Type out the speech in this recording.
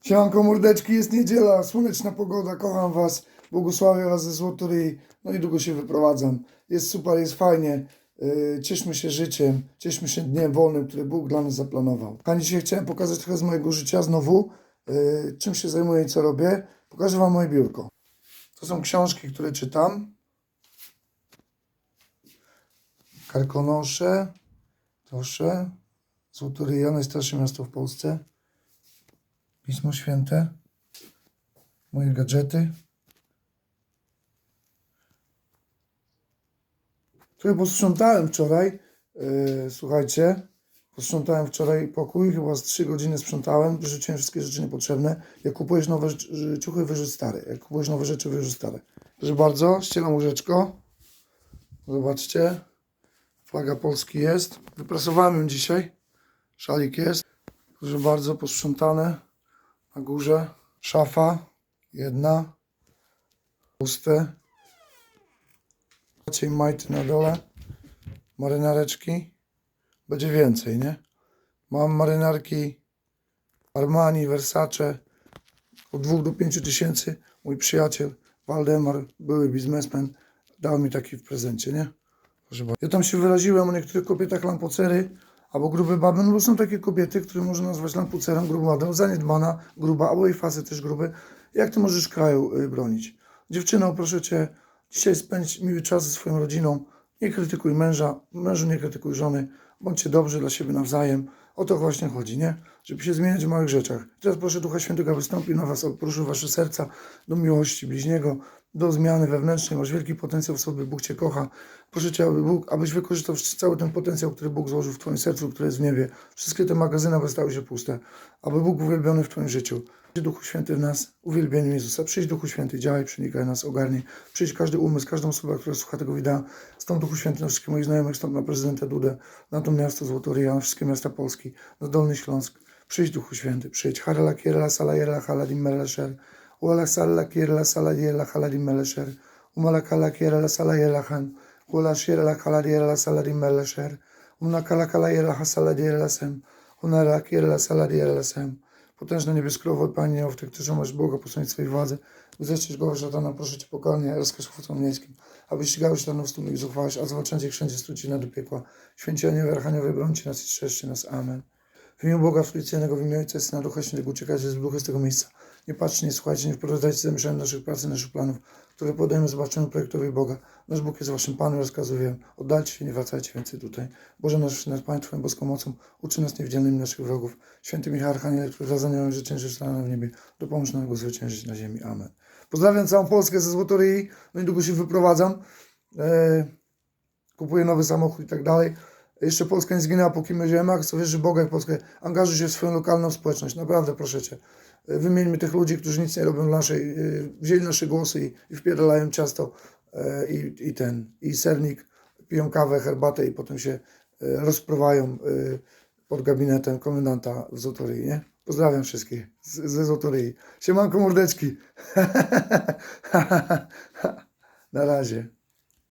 Siemanko mordeczki, jest niedziela, słoneczna pogoda, kocham was, błogosławię was ze Złotoryi, no i długo się wyprowadzam. Jest super, jest fajnie, yy, cieszmy się życiem, cieszmy się dniem wolnym, który Bóg dla nas zaplanował. Kochani, dzisiaj chciałem pokazać trochę z mojego życia znowu, yy, czym się zajmuję i co robię. Pokażę wam moje biurko. To są książki, które czytam. Karkonosze, proszę, Złotoryja, najstarsze miasto w Polsce. Pismo Święte, moje gadżety, które posprzątałem wczoraj. Yy, słuchajcie, posprzątałem wczoraj pokój, chyba z 3 godziny sprzątałem, wyrzuciłem wszystkie rzeczy niepotrzebne. Jak kupujesz nowe ciuchy, wyrzuć stare. Jak kupujesz nowe rzeczy, wyrzuć stare. Proszę bardzo, ścielam łóżeczko. Zobaczcie, flaga Polski jest. Wyprasowałem ją dzisiaj. Szalik jest. Proszę bardzo, posprzątane. Na górze szafa, jedna, puste. Raczej majty na dole, marynareczki. Będzie więcej, nie? Mam marynarki Armani, Versace od 2 do 5 tysięcy. Mój przyjaciel Waldemar, były biznesmen, dał mi taki w prezencie, nie? Proszę bardzo. Ja tam się wyraziłem o niektórych kobietach lampocery, albo grube baby, no bo są takie kobiety, które można nazwać lampucerem, grubą zaniedbana, gruba, albo jej facet też gruby. Jak ty możesz kraju y, bronić? Dziewczyno, proszę cię, dzisiaj spędź miły czas ze swoją rodziną, nie krytykuj męża, mężu nie krytykuj żony, bądźcie dobrzy dla siebie nawzajem. O to właśnie chodzi, nie? Żeby się zmieniać w małych rzeczach. Teraz proszę Ducha Świętego, aby wstąpił na was, poruszył wasze serca do miłości bliźniego, do zmiany wewnętrznej. Masz wielki potencjał w sobie, Bóg cię kocha. Proszę cię, aby Bóg, abyś wykorzystał cały ten potencjał, który Bóg złożył w twoim sercu, który jest w niebie. Wszystkie te magazyny, aby stały się puste. Aby Bóg uwielbiony w twoim życiu. Duchu Święty w nas, uwielbieniu Jezusa. Przyjdź Duchu Święty, działaj, przenikaj nas, ogarnij. Przyjdź każdy umysł, każdą osobę, która słucha tego wideo. Stąd Duchu Święty na wszystkich moich znajomych, stąd na prezydenta Dudę, na to miasto Złotoryja, na wszystkie miasta Polski, na Dolny Śląsk. Przyjdź Duchu Święty, przyjdź. Harala kierla sala haladim melesher. Uala sala kierla sala yerla haladim melesher. Umala kala kierla sala yerla han. Uala shierla kala yerla saladim melesher. Umna kala kala yerla hasala yerla sem. Unala kierla sala yerla sem. Potężny niebieskrowo, Panie, o tych, którzy masz Boga posłać swojej władzy. Zeszczyć go szatana, proszę Cię pokornie, rozkaz chwałcą miejskim. Aby ścigały szatana w i zuchwałeś, a zwalczać ich wszędzie struci na do piekła. Święcianie, Archaniowie, brońcie nas i strzeżcie nas. Amen. W imię Boga Trójcyjnego, w imię Ojca i Syna, Ducha Świętego, uciekajcie z duchy z tego miejsca. Nie patrzcie, nie słuchajcie, nie wprowadzajcie zamieszania naszych pracy, naszych planów, które podejmemy zobaczeniu projektowi Boga. Nasz Bóg jest Waszym Panem, rozkazuję. Oddalcie się, nie wracajcie więcej tutaj. Boże nasz, nasz Panie, Twoją boską mocą, uczy nas niewidzialnymi naszych wrogów. Święty Michał Archaniel, który wraz z aniołem życzeń rzeczy w niebie, dopomóż nam go zwyciężyć na ziemi. Amen. Pozdrawiam całą Polskę ze Złotoryi, no niedługo się wyprowadzam. E, kupuję nowy samochód i tak dalej. Jeszcze Polska nie zginęła, póki my ziemiach, co wierzy Boga i Polskę. Angażuj się w swoją lokalną społeczność, naprawdę proszę Cię. E, Wymieńmy tych ludzi, którzy nic nie robią dla naszej, e, wzięli nasze głosy i, i wpierdalają ciasto e, i, i ten, i sernik, piją kawę, herbatę i potem się rozpruwają e, pod gabinetem komendanta w Zotoryi, nie? Pozdrawiam wszystkich z, ze Zotoryi. Siemanko mordeczki. Na razie.